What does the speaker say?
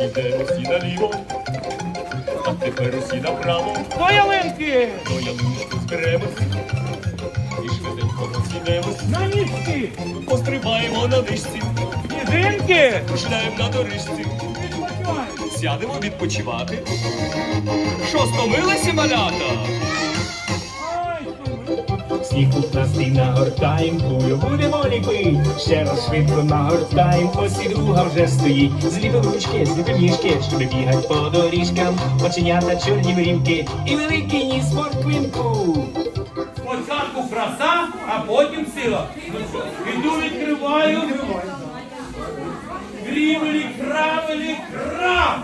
Йдемо всі наліво, а тепер усі направо. До ялинки! До ялиночки зберемось і швиденько розійдемось. На ніжки! Пострибаємо на нишці, Єдинки! кружляємо на доріжці. Відпочивай! Сядемо відпочивати. Що стомилися малята? Сніг пухнастий нагортаєм, кулю будемо ліпить. Ще раз швидко нагортаєм, ось і друга вже стоїть. Зліпив ручки, зліпив ніжки, щоб бігать по доріжкам. Оченята чорні мрівки і великий ніс морквинку. Спочатку краса, а потім сила. Іду відкриваю. Крівелі, кравелі, крав!